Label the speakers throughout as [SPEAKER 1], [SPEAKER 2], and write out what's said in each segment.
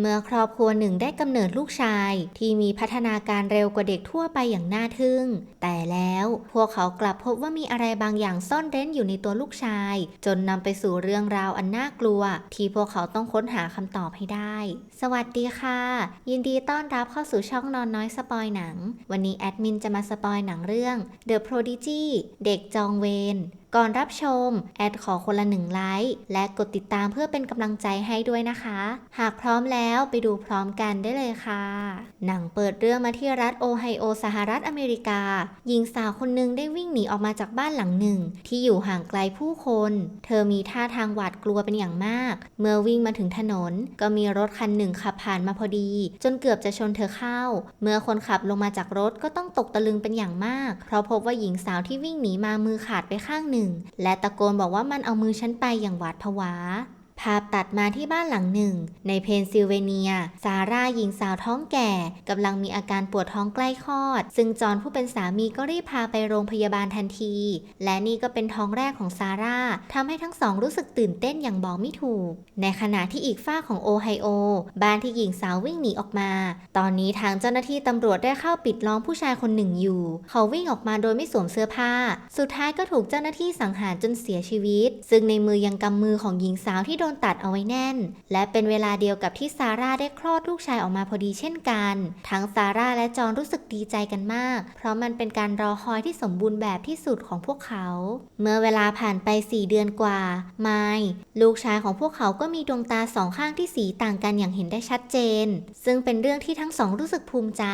[SPEAKER 1] เมื่อครอบครัวหนึ่งได้กำเนิดลูกชายที่มีพัฒนาการเร็วกว่าเด็กทั่วไปอย่างน่าทึ่ง แต่แล้วพวกเขากลับพบว่ามีอะไรบางอย่างซ่อนเร้นอยู่ในตัวลูกชาย จนนำไปสู่เรื่องราวอันน่ากลัว ที่พวกเขาต้องค้นหาคำตอบให้ได้ สวัสดีค่ะ ยินดีต้อนรับเข้าสู่ช่องนอนน้อยสปอยหนัง วันนี้แอดมินจะมาสปอยหนังเรื่อง The Prodigy เด็กจองเวร ก่อนรับชม แอดขอคนละหนึ่งไลค์และกดติดตามเพื่อเป็นกำลังใจให้ด้วยนะคะ หากพร้อมแล้วไปดูพร้อมกันได้เลยค่ะ หนังเปิดเรื่องมาที่รัฐโอไฮโอสหรัฐอเมริกา หญิงสาวคนหนึ่งได้วิ่งหนีออกมาจากบ้านหลังหนึ่ง ที่อยู่ห่างไกลผู้คน เธอมีท่าทางหวาดกลัวเป็นอย่างมาก เมื่อวิ่งมาถึงถนน ก็มีรถคันหนึ่งขับผ่านมาพอดี จนเกือบจะชนเธอเข้า เมื่อคนขับลงมาจากรถก็ต้องตกตะลึงเป็นอย่างมาก เพราะพบว่าหญิงสาวที่วิ่งหนีมามือขาดไปข้างหนึ่งและตะโกนบอกว่ามันเอามือฉันไปอย่างหวาดผวา ภาพตัดมาที่บ้านหลังหนึ่ง ในเพนซิลเวเนีย ซาร่าหญิงสาวท้องแก่กำลังมีอาการปวดท้องใกล้คลอด ซึ่งจอห์นผู้เป็นสามีก็รีบพาไปโรงพยาบาลทันที และนี่ก็เป็นท้องแรกของซาร่าทำให้ทั้งสองรู้สึกตื่นเต้นอย่างบอกไม่ถูก ในขณะที่อีกฝ้าของโอไฮโอ บ้านที่หญิงสาววิ่งหนีออกมา ตอนนี้ทางเจ้าหน้าที่ตำรวจได้เข้าปิดล้อมผู้ชายคนหนึ่งอยู่ เขาวิ่งออกมาโดยไม่สวมเสื้อผ้า สุดท้ายก็ถูกเจ้าหน้าที่สังหารจนเสียชีวิต ซึ่งในมือยังกำมือของหญิงสาวที่โดนตัดเอาไว้แน่น และเป็นเวลาเดียวกับที่ซาร่าได้คลอดลูกชายออกมาพอดีเช่นกัน ทั้งซาร่าและจอนรู้สึกดีใจกันมาก เพราะมันเป็นการรอคอยที่สมบูรณ์แบบที่สุดของพวกเขา เมื่อเวลาผ่านไป 4 เดือนกว่า ไมล์ลูกชายของพวกเขาก็มีดวงตาสองข้างที่สีต่างกันอย่างเห็นได้ชัดเจน ซึ่งเป็นเรื่องที่ทั้งสองรู้สึกภูมิใจ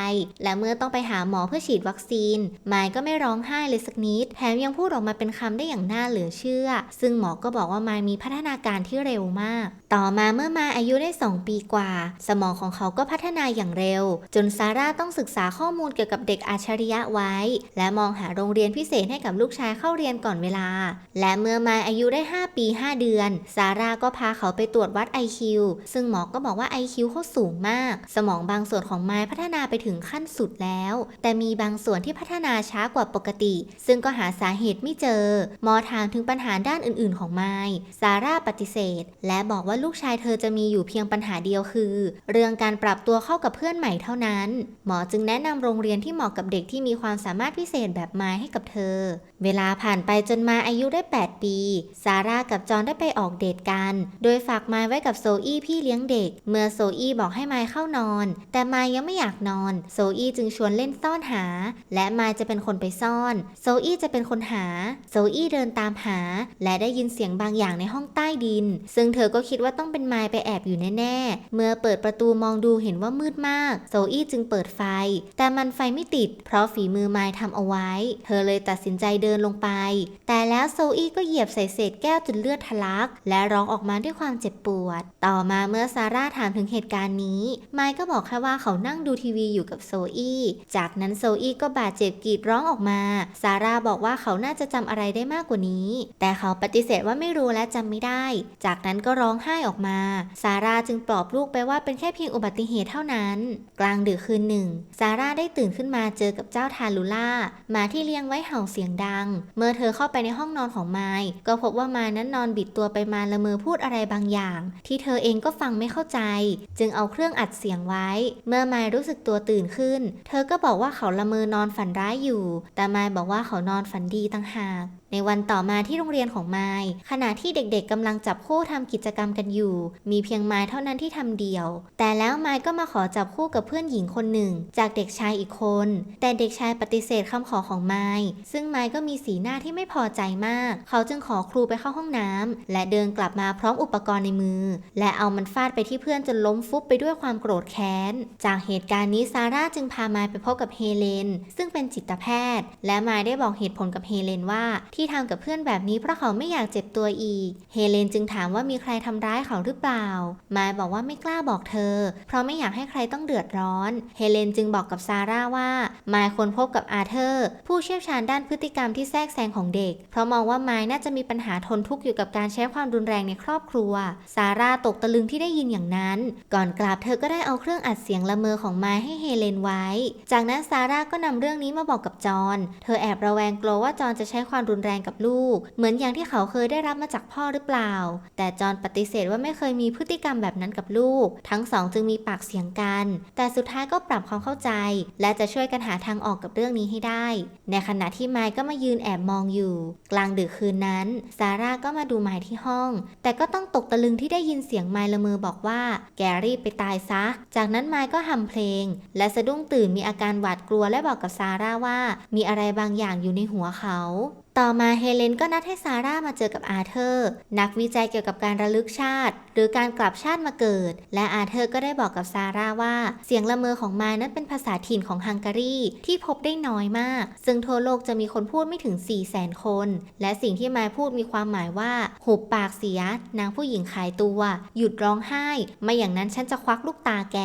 [SPEAKER 1] และเมื่อต้องไปหาหมอเพื่อฉีดวัคซีน ไมล์ก็ไม่ร้องไห้เลยสักนิด แถมยังพูดออกมาเป็นคำได้อย่างน่าเหลือเชื่อ ซึ่งหมอก็บอกว่าไมล์มีพัฒนาการที่เร็วมาก ต่อมาเมื่อมล์อายุได้ 2 ปีกว่า สมองของเขาก็พัฒนาอย่างเร็ว จนซาร่าต้องศึกษาข้อมูลเกี่ยวกับเด็กอัจฉริยะไว้ และมองหาโรงเรียนพิเศษให้กับลูกชายเข้าเรียนก่อนเวลา และเมื่อมล์อายุได้ 5 ปี 5 เดือน ซาร่าก็พาเขาไปตรวจวัด IQ ซึ่งหมอก็บอกว่า IQ เขาสูงมาก สมองบางส่วนของไมล์พัฒนาไปถึงขั้นสุดแล้ว แต่มีบางส่วนที่พัฒนาช้ากว่าปกติ ซึ่งก็หาสาเหตุไม่เจอ หมอถามถึงปัญหาด้านอื่น ๆ ของไมล์ซาร่าปฏิเสธและบอกว่าลูกชายเธอจะมีอยู่เพียงปัญหาเดียวคือ เรื่องการปรับตัวเข้ากับเพื่อนใหม่เท่านั้น หมอจึงแนะนำโรงเรียนที่เหมาะกับเด็กที่มีความสามารถพิเศษแบบไมล์ให้กับเธอ เวลาผ่านไปจนมาอายุได้ 8 ปี ซาร่ากับจอนได้ไปออกเดทกัน โดยฝากไมล์ไว้กับโซอี้พี่เลี้ยงเด็ก เมื่อโซอี้บอกให้ไมล์เข้านอน แต่ไมล์ยังไม่อยากนอน โซอี้จึงชวนเล่นซ่อนหา และไมล์จะเป็นคนไปซ่อน โซอี้จะเป็นคนหา โซอี้เดินตามหา และได้ยินเสียงบางอย่างในห้องใต้ดินซึ่งเธอก็คิดว่าต้องเป็นไมล์ไปแอบอยู่แน่ๆ เมื่อเปิดประตูมองดูเห็นว่ามืดมาก โซอี้จึงเปิดไฟ แต่มันไฟไม่ติด เพราะฝีมือไมล์ทำเอาไว้ เธอเลยตัดสินใจเดินลงไป แต่แล้วโซอี้ก็เหยียบใส่เศษแก้วจนเลือดทะลัก และร้องออกมาด้วยความเจ็บปวด ต่อมาเมื่อซาร่าถามถึงเหตุการณ์นี้ ไมล์ก็บอกแค่ว่าเขานั่งดูทีวีอยู่กับโซอี้ จากนั้นโซอี้ก็บาดเจ็บกรีดร้องออกมา ซาร่าบอกว่าเขาน่าจะจำอะไรได้มากกว่านี้ แต่เขาปฏิเสธว่าไม่รู้และจำไม่ได้ จากนั้นก็ร้องไห้ออกมา ซาร่าจึงปลอบลูกไปว่าเป็นแค่เพียงอุบัติเหตุเท่านั้น กลางดึกคืนหนึ่ง ซาร่าได้ตื่นขึ้นมาเจอกับเจ้าทาลูล่าหมาที่เลี้ยงไว้เห่าเสียงดัง เมื่อเธอเข้าไปในห้องนอนของไมล์ก็พบว่าไมล์นั้นนอนบิดตัวไปมาละเมอพูดอะไรบางอย่าง ที่เธอเองก็ฟังไม่เข้าใจ จึงเอาเครื่องอัดเสียงไว้ เมื่อไมล์รู้สึกตัวตื่นขึ้น เธอก็บอกว่าเขาละเมอนอนฝันร้ายอยู่ แต่ไมล์บอกว่าเขานอนฝันดีต่างหากในวันต่อมาที่โรงเรียนของไมล์ขณะที่เด็กๆกำลังจับคู่ทำกิจกรรมกันอยู่ มีเพียงไมล์เท่านั้นที่ทำเดี่ยว แต่แล้วไมล์ก็มาขอจับคู่กับเพื่อนหญิงคนหนึ่ง จากเด็กชายอีกคน แต่เด็กชายปฏิเสธคำขอของไมล์ซึ่งไมล์ก็มีสีหน้าที่ไม่พอใจมาก เขาจึงขอครูไปเข้าห้องน้ำและเดินกลับมาพร้อมอุปกรณ์ในมือ และเอามันฟาดไปที่เพื่อนจนล้มฟุบไปด้วยความโกรธแค้น จากเหตุการณ์นี้ซาร่าจึงพาไมล์ไปพบกับเฮเลน ซึ่งเป็นจิตแพทย์ และไมล์ได้บอกเหตุผลกับเฮเลนว่าที่ทำกับเพื่อนแบบนี้เพราะเขาไม่อยากเจ็บตัวอีก เฮเลนจึงถามว่ามีใครทำร้ายเขาหรือเปล่าไมล์บอกว่าไม่กล้าบอกเธอ เพราะไม่อยากให้ใครต้องเดือดร้อน เฮเลนจึงบอกกับซาร่าว่าไมล์ควรพบกับอาเธอร์ ผู้เชี่ยวชาญด้านพฤติกรรมที่แทรกแซงของเด็ก เพราะมองว่าไมล์น่าจะมีปัญหาทนทุกข์อยู่กับการใช้ความรุนแรงในครอบครัว ซาร่าตกตะลึงที่ได้ยินอย่างนั้น ก่อนกลับเธอก็ได้เอาเครื่องอัดเสียงละเมอของไมล์ให้เฮเลนไว้ จากนั้นซาร่าก็นำเรื่องนี้มาบอกกับจอน เธอแอบระแวงกลัวว่าจอนจะใช้ความรุนแรงแรงกับลูก เหมือนอย่างที่เขาเคยได้รับมาจากพ่อหรือเปล่า แต่จอห์นปฏิเสธว่าไม่เคยมีพฤติกรรมแบบนั้นกับลูก ทั้งสองจึงมีปากเสียงกัน แต่สุดท้ายก็ปรับความเข้าใจ และจะช่วยกันหาทางออกกับเรื่องนี้ให้ได้ ในขณะที่ไมค์ก็มายืนแอบมองอยู่ กลางดึกคืนนั้น ซาร่าก็มาดูไมค์ที่ห้อง แต่ก็ต้องตกตะลึงที่ได้ยินเสียงไมค์ละเมอบอกว่า แกรีบไปตายซะ จากนั้นไมค์ก็หำเพลง และสะดุ้งตื่นมีอาการหวาดกลัวและบอกกับซาร่าว่า มีอะไรบางอย่างอยู่ในหัวเขา ต่อมาเฮเลนก็นัดให้ซาร่ามาเจอกับอาเธอร์ นักวิจัยเกี่ยวกับการระลึกชาติ หรือการกลับชาติมาเกิด และอาเธอร์ก็ได้บอกกับซาร่าว่า เสียงละเมอของมายนั้นเป็นภาษาถิ่นของฮังการีที่พบได้น้อยมาก ซึ่งทั่วโลกจะมีคนพูดไม่ถึง 4 0 0 0 0 0 คน และสิ่งที่มายพูดมีความหมายว่าหุบปากเสีย นางผู้หญิงขายตัว หยุดร้องไห้ ไม่อย่างนั้นฉันจะควักลูกตาแก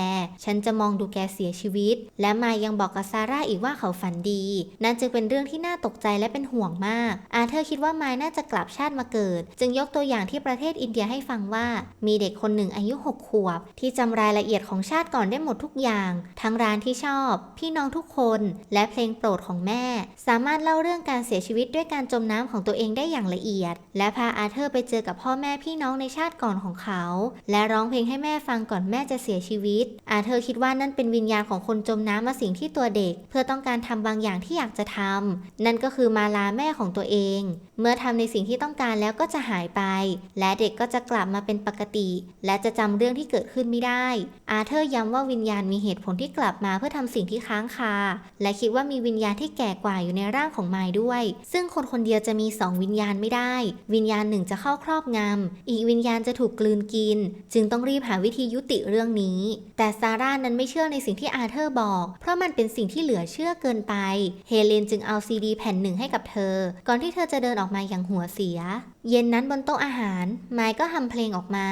[SPEAKER 1] ฉันจะมองดูแกเสียชีวิต และมายยังบอกกับซาร่าอีกว่าเขาฝันดี นั่นจึงเป็นเรื่องที่น่าตกใจและเป็นห่วงมากอาเธอร์คิดว่ามายน่าจะกลับชาติมาเกิด จึงยกตัวอย่างที่ประเทศอินเดียให้ฟังว่า มีเด็กคนหนึ่งอายุ 6 ขวบ ที่จำรายละเอียดของชาติก่อนได้หมดทุกอย่าง ทั้งร้านที่ชอบ พี่น้องทุกคน และเพลงโปรดของแม่ สามารถเล่าเรื่องการเสียชีวิตด้วยการจมน้ำของตัวเองได้อย่างละเอียด และพาอาเธอร์ไปเจอกับพ่อแม่พี่น้องในชาติก่อนของเขา และร้องเพลงให้แม่ฟังก่อนแม่จะเสียชีวิต อาเธอร์คิดว่านั่นเป็นวิญญาณของคนจมน้ำมาสิงที่ตัวเด็ก เพื่อต้องการทำบางอย่างที่อยากจะทำนั่นก็คือมาลาแม่ของตัวเอง เมื่อทำในสิ่งที่ต้องการแล้วก็จะหายไป และเด็กก็จะกลับมาเป็นปกติ และจะจำเรื่องที่เกิดขึ้นไม่ได้ อาเธอร์ย้ำว่าวิญญาณมีเหตุผลที่กลับมาเพื่อทำสิ่งที่ค้างคา และคิดว่ามีวิญญาณที่แก่กว่าอยู่ในร่างของไมค์ด้วย ซึ่งคนคนเดียวจะมีสองวิญญาณไม่ได้ วิญญาณหนึ่งจะเข้าครอบงำอีกวิญญาณจะถูกกลืนกิน จึงต้องรีบหาวิธียุติเรื่องนี้ แต่ซาร่านั้นไม่เชื่อในสิ่งที่อาเธอร์บอก เพราะมันเป็นสิ่งที่เหลือเชื่อเกินไป เฮเลนจึงเอาซีดีแผ่นหนึ่งให้กับเธอก่อนที่เธอจะเดินออกมาอย่างหัวเสีย เย็นนั้นบนโต๊ะอาหารไมค์ก็ทำเพลงออกมา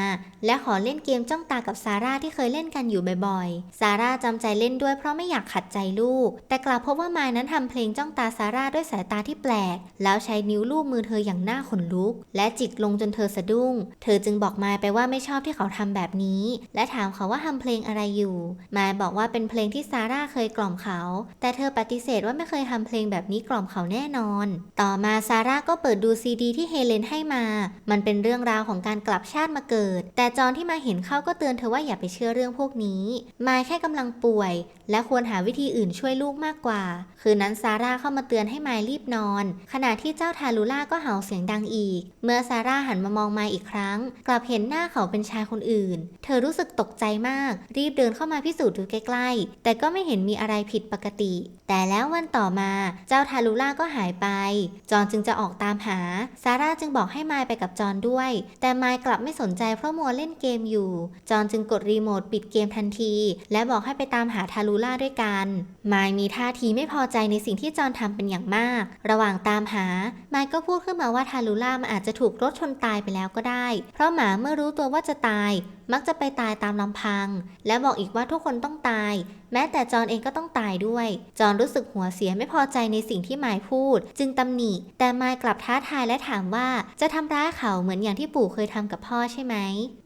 [SPEAKER 1] และขอเล่นเกมจ้องตากับซาร่าที่เคยเล่นกันอยู่บ่อยๆ ซาร่าจำใจเล่นด้วยเพราะไม่อยากขัดใจลูก แต่กลับพบว่าไมค์นั้นทำเพลงจ้องตาซาร่าด้วยสายตาที่แปลก แล้วใช้นิ้วลูบมือเธออย่างหน้าขนลุก และจิกลงจนเธอสะดุ้ง เธอจึงบอกไมค์ไปว่าไม่ชอบที่เขาทำแบบนี้ และถามเขาว่าทำเพลงอะไรอยู่ไมค์บอกว่าเป็นเพลงที่ซาร่าเคยกล่อมเขา แต่เธอปฏิเสธว่าไม่เคยทำเพลงแบบนี้กล่อมเขาแน่นอน ต่อมาซาร่าก็เปิดดูซีดีที่เฮเลนให้มา มันเป็นเรื่องราวของการกลับชาติมาเกิด แต่จอนที่มาเห็นเข้าก็เตือนเธอว่าอย่าไปเชื่อเรื่องพวกนี้ มายแค่กำลังป่วย และควรหาวิธีอื่นช่วยลูกมากกว่า คืนนั้นซาร่าเข้ามาเตือนให้มายรีบนอน ขณะที่เจ้าทาลูล่าก็เห่าเสียงดังอีก เมื่อซาร่าหันมามองมายอีกครั้ง กลับเห็นหน้าเขาเป็นชายคนอื่น เธอรู้สึกตกใจมาก รีบเดินเข้ามาพิสูจน์ดูใกล้ๆ แต่ก็ไม่เห็นมีอะไรผิดปกติ แต่แล้ววันต่อมาเจ้าทาลูล่าก็หายไป จอนจึงจะออกตามหา ซาร่าจึงบอกให้มายไปกับจอนด้วย แต่ไมายกลับไม่สนใจเพราะมัวเล่นเกมอยู่ จอนจึงกดรีโมทปิดเกมทันที และบอกให้ไปตามหาทาลูล่าด้วยกัน ไมายมีท่าทีไม่พอใจในสิ่งที่จอนทำเป็นอย่างมาก ระหว่างตามหา ไมายก็พูดขึ้นมาว่าทาลูล่ามันอาจจะถูกรถชนตายไปแล้วก็ได้ เพราะหมาเมื่อรู้ตัวว่าจะตาย มักจะไปตายตามลำพัง และบอกอีกว่าทุกคนต้องตาย แม้แต่จอนเองก็ต้องตายด้วย จอนรู้สึกหัวเสียไม่พอใจในสิ่งที่ไมายพูด จึงตำหนิ แต่ไมายกลับท้าทายและถามว่าจะทำร้ายเขาเหมือนอย่างที่ปู่เคยทำกับพ่อใช่ไหม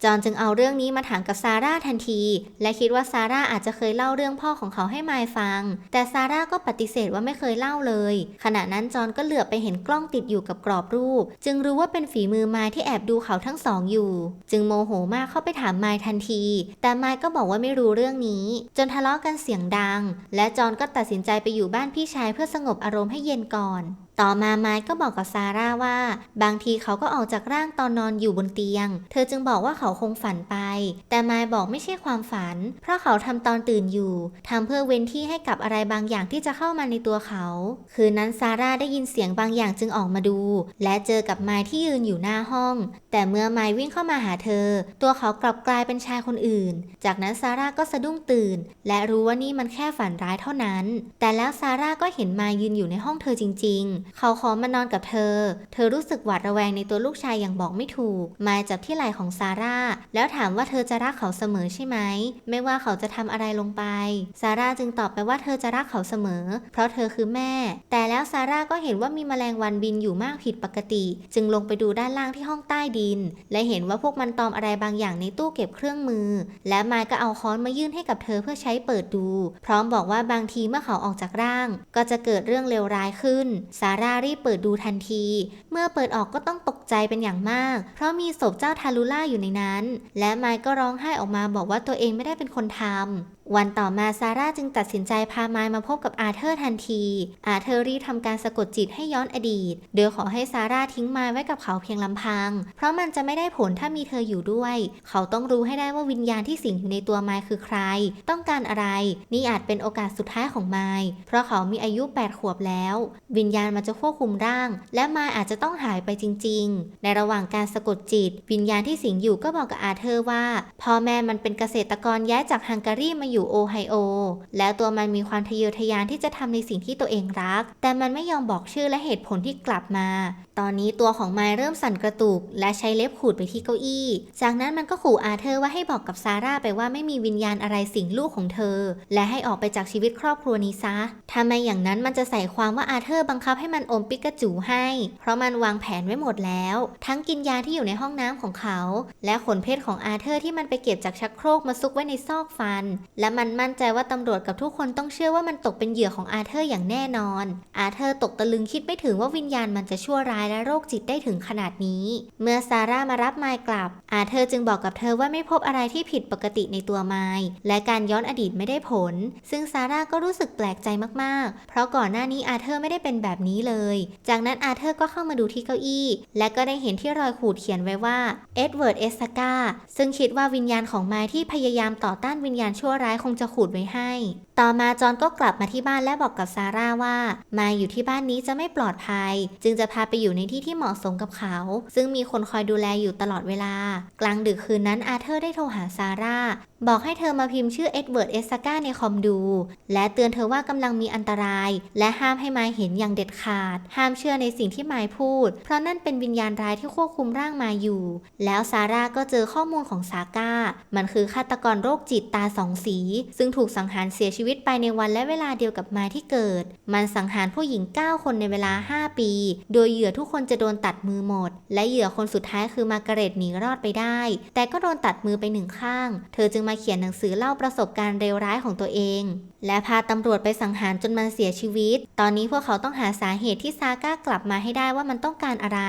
[SPEAKER 1] จอนจึงเอาเรื่องนี้มาถามกับซาร่าทันที และคิดว่าซาร่าอาจจะเคยเล่าเรื่องพ่อของเขาให้ไมายฟัง แต่ซาร่าก็ปฏิเสธว่าไม่เคยเล่าเลย ขณะนั้นจอนก็เหลือบไปเห็นกล้องติดอยู่กับกรอบรูป จึงรู้ว่าเป็นฝีมือไมายที่แอบดูเขาทั้งสองอยู่ จึงโมโหมากเข้าไปถามมายทันที แต่มายก็บอกว่าไม่รู้เรื่องนี้ จนทะเลาะกันเสียงดัง และจอนก็ตัดสินใจไปอยู่บ้านพี่ชายเพื่อสงบอารมณ์ให้เย็นก่อน ต่อมาไมค์ก็บอกกับซาร่าว่า บางทีเขาก็ออกจากร่างตอนนอนอยู่บนเตียง เธอจึงบอกว่าเขาคงฝันไป แต่ไมค์บอกไม่ใช่ความฝัน เพราะเขาทำตอนตื่นอยู่ทำเพื่อเว้นที่ให้กับอะไรบางอย่างที่จะเข้ามาในตัวเขา คืนนั้นซาร่าได้ยินเสียงบางอย่างจึงออกมาดู และเจอกับไมค์ที่ยืนอยู่หน้าห้อง แต่เมื่อไมค์วิ่งเข้ามาหาเธอ ตัวเขากลับกลายเป็นชายคนอื่น จากนั้นซาร่าก็สะดุ้งตื่น และรู้ว่านี่มันแค่ฝันร้ายเท่านั้น แต่แล้วซาร่าก็เห็นไมค์ยืนอยู่ในห้องเธอจริง ๆเขาขอมานอนกับเธอ เธอรู้สึกหวาดระแวงในตัวลูกชายอย่างบอกไม่ถูกมค์จับที่ไหล่ของซาร่า แล้วถามว่าเธอจะรักเขาเสมอใช่ไหม ไม่ว่าเขาจะทำอะไรลงไป ซาร่าจึงตอบไปว่าเธอจะรักเขาเสมอ เพราะเธอคือแม่ แต่แล้วซาร่าก็เห็นว่ามีแมลงวันบินอยู่มากผิดปกติ จึงลงไปดูด้านล่างที่ห้องใต้ดิน และเห็นว่าพวกมันตอมอะไรบางอย่างในตู้เก็บเครื่องมือ และมค์ก็เอาค้อนมายื่นให้กับเธอเพื่อใช้เปิดดู พร้อมบอกว่าบางทีเมื่อเขาออกจากร่าง ก็จะเกิดเรื่องเลวร้ายขึ้นซาร่ารีบเปิดดูทันที เมื่อเปิดออกก็ต้องตกใจเป็นอย่างมาก เพราะมีศพเจ้าทารุล่าอยู่ในนั้น และไมค์ก็ร้องไห้ออกมาบอกว่าตัวเองไม่ได้เป็นคนทำ วันต่อมาซาร่าจึงตัดสินใจพาไมค์มาพบกับอาเธอร์ทันที อาเธอร์รีบทำการสะกดจิตให้ย้อนอดีต โดยขอให้ซาร่าทิ้งไมค์ไว้กับเขาเพียงลำพัง เพราะมันจะไม่ได้ผลถ้ามีเธออยู่ด้วย เขาต้องรู้ให้ได้ว่าวิญญาณที่สิงอยู่ในตัวไมค์คือใคร ต้องการอะไร นี่อาจเป็นโอกาสสุดท้ายของไมค์เพราะเขามีอายุ 8 ขวบแล้ว วิญญาณมันจะควบคุมร่าง และไมค์อาจจะต้องหายไปจริง ๆ ในระหว่างการสะกดจิต วิญญาณที่สิงอยู่ก็บอกกับอาเธอร์ว่าพ่อแม่มันเป็นเกษตรกรย้ายจากฮังการีมาอยู่อยู่โอไฮโอ แล้วตัวมันมีความทะเยอทะยานที่จะทำในสิ่งที่ตัวเองรัก แต่มันไม่ยอมบอกชื่อและเหตุผลที่กลับมา ตอนนี้ตัวของไมล์เริ่มสั่นกระตุก และใช้เล็บขูดไปที่เก้าอี้ จากนั้นมันก็ขู่อาเธอร์ว่าให้บอกกับซาร่าไปว่าไม่มีวิญญาณอะไรสิงลูกของเธอ และให้ออกไปจากชีวิตครอบครัวนี้ซะถ้าไมอย่างนั้นมันจะใส่ความว่าอาเธอร์บังคับให้มันอมปิกาจูให้ เพราะมันวางแผนไว้หมดแล้ว ทั้งกินยาที่อยู่ในห้องน้ำของเขา และขนเพชรของอาเธอร์ที่มันไปเก็บจากชักโครกมาซุกไว้ในซอกฟัน และและมันมั่นใจว่าตำรวจกับทุกคนต้องเชื่อว่ามันตกเป็นเหยื่อของอาเธอร์อย่างแน่นอน อาเธอร์ตกตะลึงคิดไม่ถึงว่าวิญญาณมันจะชั่วร้ายและโรคจิตได้ถึงขนาดนี้ เมื่อซาร่ามารับไมค์กลับ อาเธอร์จึงบอกกับเธอว่าไม่พบอะไรที่ผิดปกติในตัวไมค์และการย้อนอดีตไม่ได้ผล ซึ่งซาร่าก็รู้สึกแปลกใจมากๆ เพราะก่อนหน้านี้อาเธอร์ไม่ได้เป็นแบบนี้เลย จากนั้นอาเธอร์ก็เข้ามาดูที่เก้าอี้ และก็ได้เห็นที่รอยขูดเขียนไว้ว่าเอ็ดเวิร์ดเอสกาซึ่งคิดว่าวิญญาณของไมค์ที่พยายามต่อต้านวิญญาณชั่วร้ายคงจะขูดไว้ให้ ต่อมาจอห์นก็กลับมาที่บ้านและบอกกับซาร่าว่า มาอยู่ที่บ้านนี้จะไม่ปลอดภัย จึงจะพาไปอยู่ในที่ที่เหมาะสมกับเขา ซึ่งมีคนคอยดูแลอยู่ตลอดเวลา กลางดึกคืนนั้นอาเธอร์ได้โทรหาซาร่าบอกให้เธอมาพิมพ์ชื่อเอ็ดเวิร์ดเอสกาในคอมดู และเตือนเธอว่ากำลังมีอันตราย และห้ามให้มายเห็นอย่างเด็ดขาด ห้ามเชื่อในสิ่งที่มายพูด เพราะนั่นเป็นวิญญาณร้ายที่ควบคุมร่างมายอยู่ แล้วซาร่าก็เจอข้อมูลของซาก้า มันคือฆาตกรโรคจิตตาสองสี ซึ่งถูกสังหารเสียชีวิตวิตไปในวันและเวลาเดียวกับมาที่เกิด มันสังหารผู้หญิง 9 คนในเวลา 5 ปี โดยเหยื่อทุกคนจะโดนตัดมือหมด และเหยื่อคนสุดท้ายคือมาร์กาเร็ตหนีรอดไปได้ แต่ก็โดนตัดมือไปหนึ่งข้าง เธอจึงมาเขียนหนังสือเล่าประสบการณ์เลวร้ายของตัวเอง และพาตำรวจไปสังหารจนมันเสียชีวิต ตอนนี้พวกเขาต้องหาสาเหตุที่ซาก้ากลับมาให้ได้ว่ามันต้องการอะไร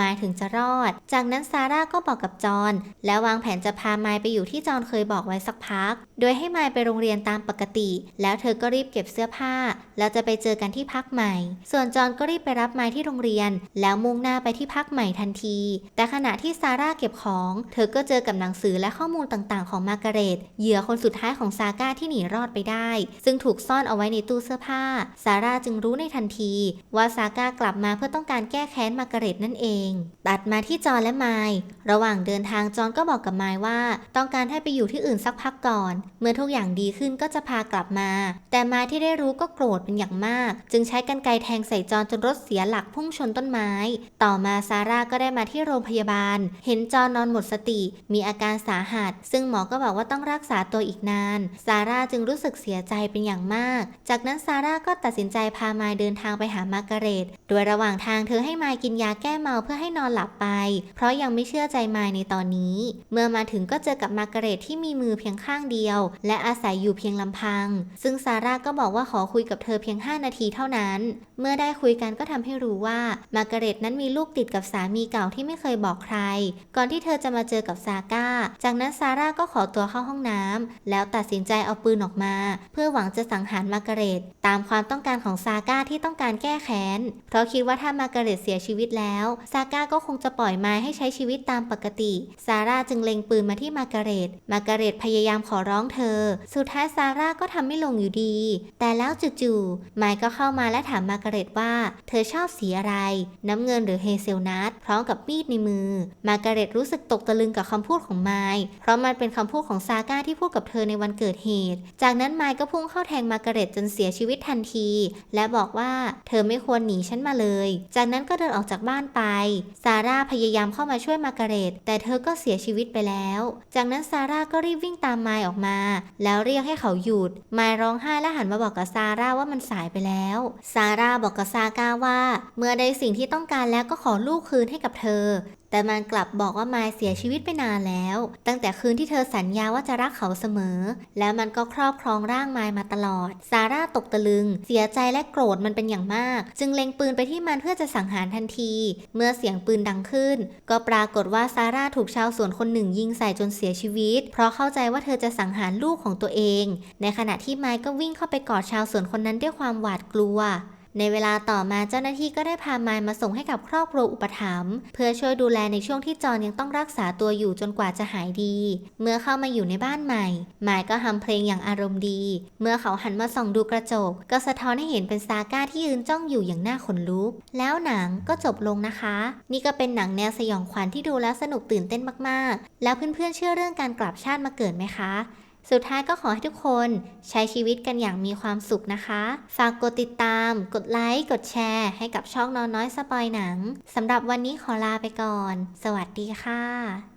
[SPEAKER 1] มายถึงจะรอด จากนั้นซาร่าก็บอกกับจอนและวางแผนจะพาไมายไปอยู่ที่จอนเคยบอกไว้สักพัก โดยให้ไมายไปโรงเรียนตามปกติ แล้วเธอก็รีบเก็บเสื้อผ้า แล้วจะไปเจอกันที่พักใหม่ ส่วนจอนก็รีบไปรับไมายที่โรงเรียน แล้วมุ่งหน้าไปที่พักใหม่ทันที แต่ขณะที่ซาร่าเก็บของ เธอก็เจอกับหนังสือและข้อมูลต่างๆ ของมากาเร็ตเหยื่อคนสุดท้ายของซาก้าที่หนีรอดไปได้ซึ่งถูกซ่อนเอาไว้ในตู้เสื้อผ้า ซาร่าจึงรู้ในทันที ว่าซาก้ากลับมาเพื่อต้องการแก้แค้นมาร์กาเรตนั่นเอง ตัดมาที่จอนและไมล์ระหว่างเดินทางจอนก็บอกกับไมล์ว่า ต้องการให้ไปอยู่ที่อื่นสักพักก่อน เมื่อทุกอย่างดีขึ้นก็จะพากลับมา แต่ไมล์ที่ได้รู้ก็โกรธเป็นอย่างมาก จึงใช้กรรไกแทงใส่จอนจนรถเสียหลักพุ่งชนต้นไม้ ต่อมาซาร่าก็ได้มาที่โรงพยาบาล เห็นจอนนอนหมดสติ มีอาการสาหัส ซึ่งหมอก็บอกว่าต้องรักษาตัวอีกนาน ซาร่าจึงรู้สึกเสียใจเป็นอย่างมาก จากนั้นซาร่าก็ตัดสินใจพาไมล์เดินทางไปหามาร์กาเร็ต โดยระหว่างทางเธอให้ไมล์กินยาแก้เมาเพื่อให้นอนหลับไป เพราะยังไม่เชื่อใจไมล์ในตอนนี้ เมื่อมาถึงก็เจอกับมาร์กาเร็ตที่มีมือเพียงข้างเดียว และอาศัยอยู่เพียงลำพัง ซึ่งซาร่าก็บอกว่าขอคุยกับเธอเพียง 5 นาทีเท่านั้น เมื่อได้คุยกันก็ทำให้รู้ว่ามาร์กาเร็ตนั้นมีลูกติดกับสามีเก่าที่ไม่เคยบอกใคร ก่อนที่เธอจะมาเจอกับซาก้า จากนั้นซาร่าก็ขอตัวเข้าห้องน้ำแล้วตัดสินใจเอาปืนออกมา เพื่อหวังจะสังหารมาร์กาเร็ตตามความต้องการของซาก้าที่ต้องการแก้แค้น เพราะคิดว่าถ้ามาร์กาเร็ตเสียชีวิตแล้ว ซาก้าก็คงจะปล่อยไม้ให้ใช้ชีวิตตามปกติ ซาร่าจึงเล็งปืนมาที่มาร์กาเร็ตมาร์กาเร็ตพยายามขอร้องเธอ สุดท้ายซาร่าก็ทำไม่ลงอยู่ดี แต่แล้วจู่ๆไมค์ก็เข้ามาและถามมาร์กาเร็ตว่า เธอชอบสีอะไร น้ำเงินหรือเฮเซลนัทพร้อมกับมีดในมือ มาร์กาเร็ตรู้สึกตกตะลึงกับคำพูดของไมค์เพราะมันเป็นคำพูดของซาก้าที่พูดกับเธอในวันเกิดเหตุ จากนั้นไมค์ก็พุ่งเข้าแทงมาร์กาเร็ตจนเสียชีวิตทันที และบอกว่าเธอไม่ควรหนีฉันมาเลย จากนั้นก็เดินออกจากบ้านไป ซาร่าพยายามเข้ามาช่วยมาร์กาเร็ตแต่เธอก็เสียชีวิตไปแล้ว จากนั้นซาร่าก็รีบวิ่งตามไมค์ออกมา แล้วเรียกให้เขาหยุด ไมค์ร้องไห้และหันมาบอกกับซาร่าว่ามันสายไปแล้ว ซาร่าบอกกับซาก้าว่า เมื่อได้สิ่งที่ต้องการแล้วก็ขอลูกคืนให้กับเธอ แต่มันกลับบอกว่ามายเสียชีวิตไปนานแล้ว ตั้งแต่คืนที่เธอสัญญาว่าจะรักเขาเสมอ แล้วมันก็ครอบครองร่างมายมาตลอด ซาร่าตกตะลึง เสียใจและโกรธมันเป็นอย่างมาก จึงเล็งปืนไปที่มันเพื่อจะสังหารทันที เมื่อเสียงปืนดังขึ้น ก็ปรากฏว่าซาร่าถูกชาวสวนคนหนึ่งยิงใส่จนเสียชีวิต เพราะเข้าใจว่าเธอจะสังหารลูกของตัวเอง ในขณะที่ไมค์ก็วิ่งเข้าไปกอดชาวสวนคนนั้นด้วยความหวาดกลัว ในเวลาต่อมาเจ้าหน้าที่ก็ได้พามายมาส่งให้กับครอบครัวอุปถัมภ์เพื่อช่วยดูแลในช่วงที่จอนยังต้องรักษาตัวอยู่จนกว่าจะหายดี เมื่อเข้ามาอยู่ในบ้านใหม่มายก็ทำเพลงอย่างอารมณ์ดี เมื่อเขาหันมาส่องดูกระจก ก็สะท้อนให้เห็นเป็นซาก้าที่ยืนจ้องอยู่อย่างน่าขนลุก แล้วหนังก็จบลงนะคะ นี่ก็เป็นหนังแนวสยองขวัญที่ดูแล้วสนุกตื่นเต้นมากๆ แล้วเพื่อนๆเชื่อเรื่องการกลับชาติมาเกิดไหมคะ สุดท้ายก็ขอให้ทุกคนใช้ชีวิตกันอย่างมีความสุขนะคะ ฝากกดติดตาม กดไลค์ กดแชร์ ให้กับช่องนอนน้อยสปอยหนังสำหรับวันนี้ขอลาไปก่อน สวัสดีค่ะ